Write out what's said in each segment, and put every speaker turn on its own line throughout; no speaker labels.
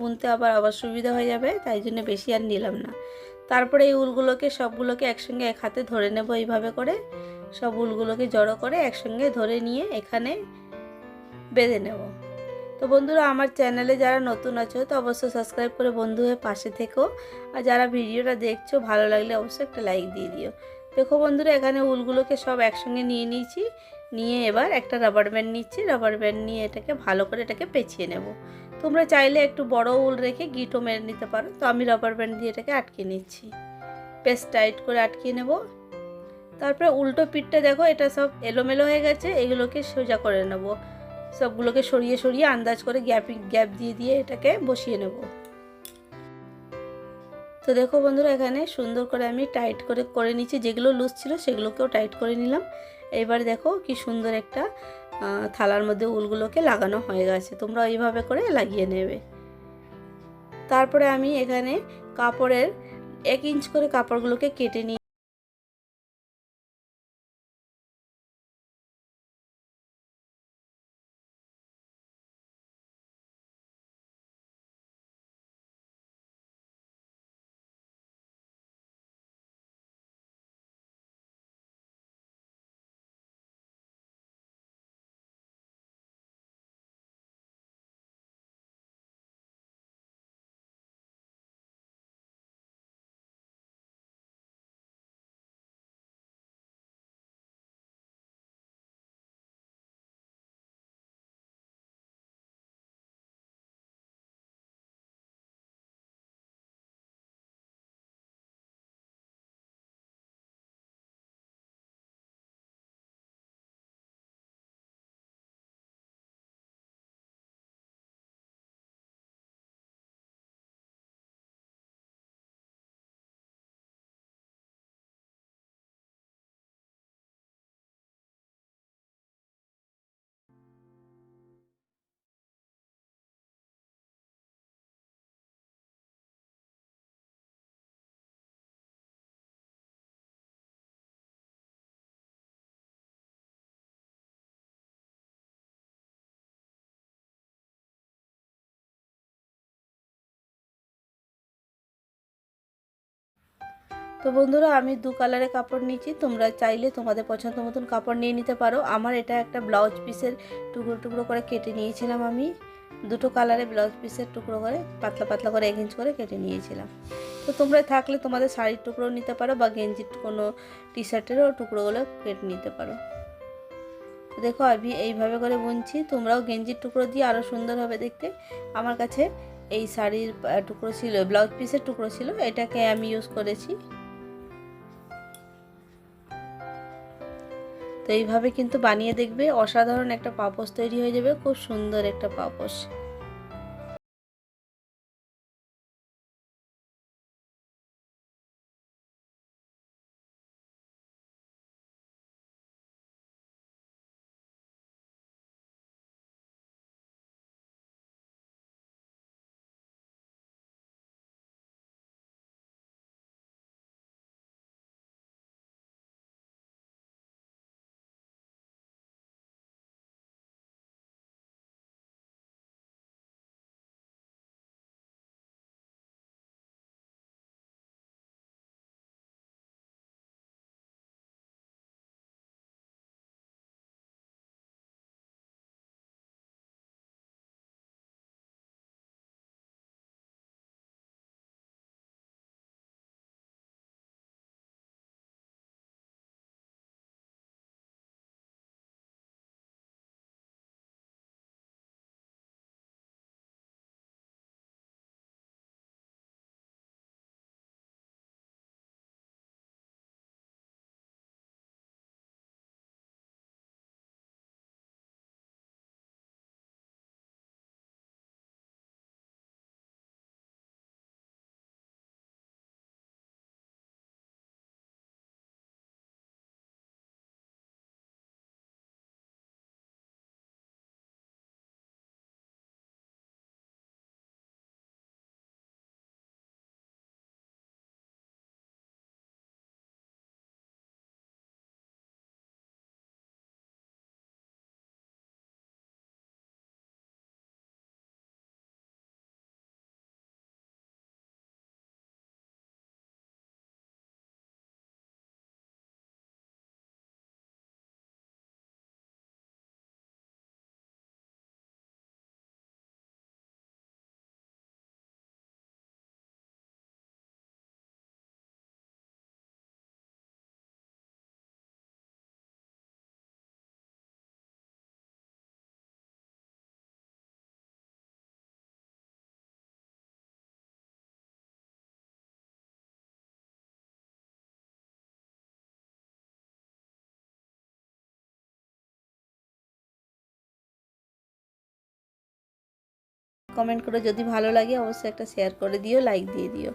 বুনতে আবার আবার সুবিধা হয়ে যাবে, তাই জন্য বেশি আর নিলাম না। তারপরে এই উলগুলোকে সবগুলোকে একসঙ্গে এক হাতে ধরে নেব এইভাবে করে। সব উলগুলোকে জড়ো করে একসঙ্গে ধরে নিয়ে এখানে বেঁধে নেব। তো বন্ধুরা, আমার চ্যানেলে যারা নতুন আছো, তো অবশ্যই সাবস্ক্রাইব করে বন্ধু হয়ে পাশে থেকো। আর যারা ভিডিওটা দেখছ, ভালো লাগলে অবশ্যই একটা লাইক দিয়ে দিও। দেখো বন্ধুরা, এখানে উলগুলোকে সব একসঙ্গে নিয়ে নিয়েছি। নিয়ে এবার একটা রাবার ব্যান্ড নিচ্ছি। রাবার ব্যান্ড নিয়ে এটাকে ভালো করে এটাকে পেঁচিয়ে নেব। তোমরা চাইলে একটু বড় উল রেখে গিটও মেরে নিতে পারো। তো আমি রাবার ব্যান্ড দিয়ে এটাকে আটকে নিচ্ছি। পেস্ট টাইট করে আটকিয়ে নেব। তারপরে উল্টো পিঠটা দেখো, এটা সব এলোমেলো হয়ে গেছে, এগুলোকে সোজা করে নেব। সবগুলোকে সরিয়ে সরিয়ে আন্দাজ করে গ্যাপ গ্যাপ দিয়ে দিয়ে এটাকে বসিয়ে নেব। তো দেখো বন্ধুরা, এখানে সুন্দর করে আমি টাইট করে করে নিচ্ছি। যেগুলো লুজ ছিল সেগুলোকেও টাইট করে নিলাম। এবার দেখো কি সুন্দর একটা থালার মধ্যে উলগুলোকে লাগানো হয়ে গেছে। তোমরা এইভাবে করে লাগিয়ে নেবে। তারপরে আমি এখানে কাপড়ের এক ইঞ্চ করে কাপড়গুলোকে কেটে নিয়ে তো বন্ধুরা, আমি দু কালারের কাপড় নিয়েছি তোমরা চাইলে তোমাদের পছন্দ মতন কাপড় নিয়ে নিতে পারো। আমার এটা একটা ব্লাউজ পিসের টুকরো টুকরো করে কেটে নিয়েছিলাম আমি। দুটো কালারে ব্লাউজ পিসের টুকরো করে, পাতলা পাতলা করে এক ইঞ্চ করে কেটে নিয়েছিলাম। তো তোমরা থাকলে তোমাদের শাড়ির টুকরো নিতে পারো বা গেঞ্জির কোনো টি শার্টেরও টুকরোগুলো কেটে নিতে পারো। দেখো, আমি এইভাবে করে বুনছি। তোমরাও গেঞ্জির টুকরো দিয়ে আরও সুন্দর হবে দেখতে। আমার কাছে এই শাড়ির টুকরো ছিল ব্লাউজ পিসের টুকরো ছিল। এটাকে আমি ইউজ করেছি। তো এইভাবে কিন্তু বানিয়ে দেখবে। অসাধারণ একটা পাপোশ তৈরি হয়ে যাবে। খুব সুন্দর একটা পাপোশ। কমেন্ট করো যদি ভালো লাগে, অবশ্যই একটা শেয়ার করে দিও লাইক দিয়ে দিও।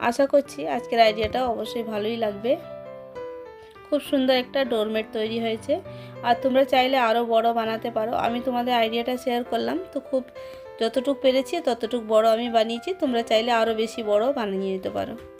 আশা করছি আজকের আইডিয়াটা অবশ্যই ভালোই লাগবে। খুব সুন্দর একটা ডোরমেট তৈরি হয়েছে। আর তোমরা চাইলে আরও বড় বানাতে পারো। আমি তোমাদের আইডিয়াটা শেয়ার করলাম। তো খুব যতটুকু পেরেছি, ততটুকু বড় আমি বানিয়েছি। তোমরা চাইলে আরও বেশি বড় বানিয়ে নিতে পারো।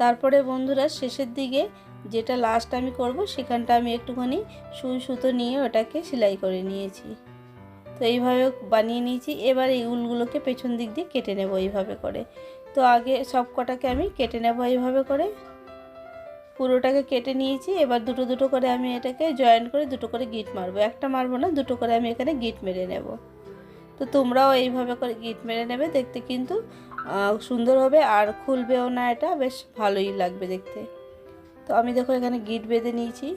তারপরে বন্ধুরা শেষের দিকে যেটা লাস্ট আমি করব, সেখানটা আমি একটুখানি সুই সুতো নিয়ে ওটাকে সেলাই করে নিয়েছি। তো এইভাবে বানিয়ে নিয়েছি। এবার এই উলগুলোকে পেছন দিক দিয়ে কেটে নেব এইভাবে করে। তো আগে সব কটাকে আমি কেটে নেব এইভাবে করে। পুরোটাকে কেটে নিয়েছি। এবার দুটো দুটো করে আমি এটাকে জয়েন করে দুটো করে গিট মারবো। একটা মারবো না, দুটো করে আমি এখানে গিট মেরে নেব। তো তোমরাও এইভাবে করে গিট মেরে নেবে। দেখতে কিন্তু সুন্দর হবে আর খুলবেও না এটা, বেশ ভালোই লাগবে দেখতে। তো আমি দেখো এখানে গিট বেঁধে নিয়েছি।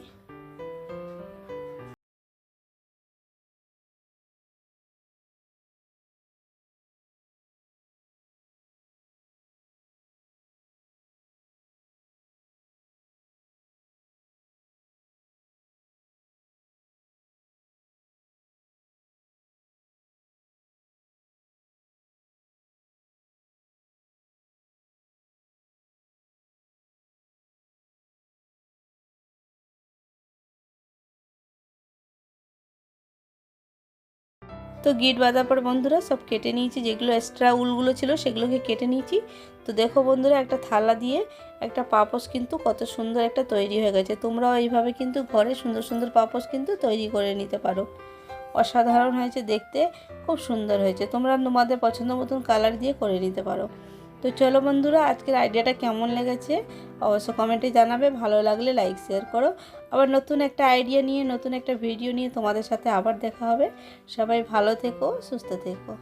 তো গিট বাঁধার পর বন্ধুরা সব কেটে নিয়েছি, যেগুলো এক্সট্রা উলগুলো ছিল সেগুলোকে কেটে নিয়েছি। তো দেখো বন্ধুরা, একটা থালা দিয়ে একটা পাপোশ কিন্তু কত সুন্দর একটা তৈরি হয়ে গেছে। তোমরাও এইভাবে কিন্তু ঘরে সুন্দর সুন্দর পাপোশ কিন্তু তৈরি করে নিতে পারো। অসাধারণ হয়েছে দেখতে, খুব সুন্দর হয়েছে। তোমরা তোমাদের পছন্দ মতন কালার দিয়ে করে নিতে পারো। তো চলো বন্ধুরা, আজকের আইডিয়াটা কেমন লেগেছে? অবশ্য কমেন্টে জানাবে, ভালো লাগলে লাইক শেয়ার করো। আবার নতুন একটা আইডিয়া নিয়ে, নতুন একটা ভিডিও নিয়ে তোমাদের সাথে আবার দেখা হবে। সবাই ভালো থেকো, সুস্থ থেকো।